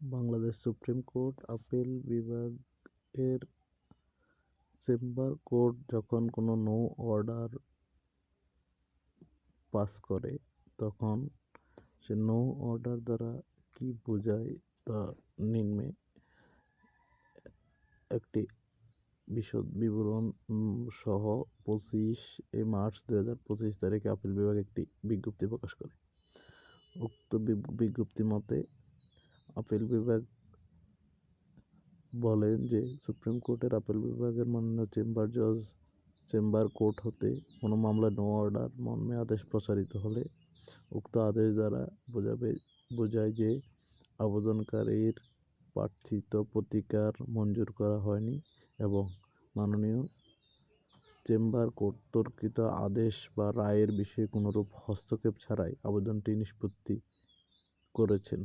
Bangladesh supreme court appeal বিভাগের chamber court যখন কোনো নো অর্ডার পাস করে, তখন সে নো অর্ডার দ্বারা কি বোঝায় তা নিম্নে একটি বিশদ বিবরণ সহ পঁচিশ এ মার্চ দু হাজার পঁচিশ তারিখে আপিল বিভাগ একটি বিজ্ঞপ্তি প্রকাশ করে। উক্ত বিজ্ঞপ্তি মতে আপিল বিভাগ বলেন যে, সুপ্রিম কোর্টের আপিল বিভাগের মাননীয় চেম্বার জজ, চেম্বার কোর্ট হতে কোনো মামলায় নো অর্ডার, মর্মে আদেশ প্রচারিত হলে উক্ত আদেশ দ্বারা বোঝাবে, বোঝায় যে আবেদনকারীর প্রার্থিত প্রতিকার মঞ্জুর করা হয়নি এবং মাননীয় চেম্বার কর্তৃকৃত আদেশ বা রায়ের বিষয়ে কোনোরূপ হস্তক্ষেপ ছাড়াই আবেদনটি নিষ্পত্তি করেছেন।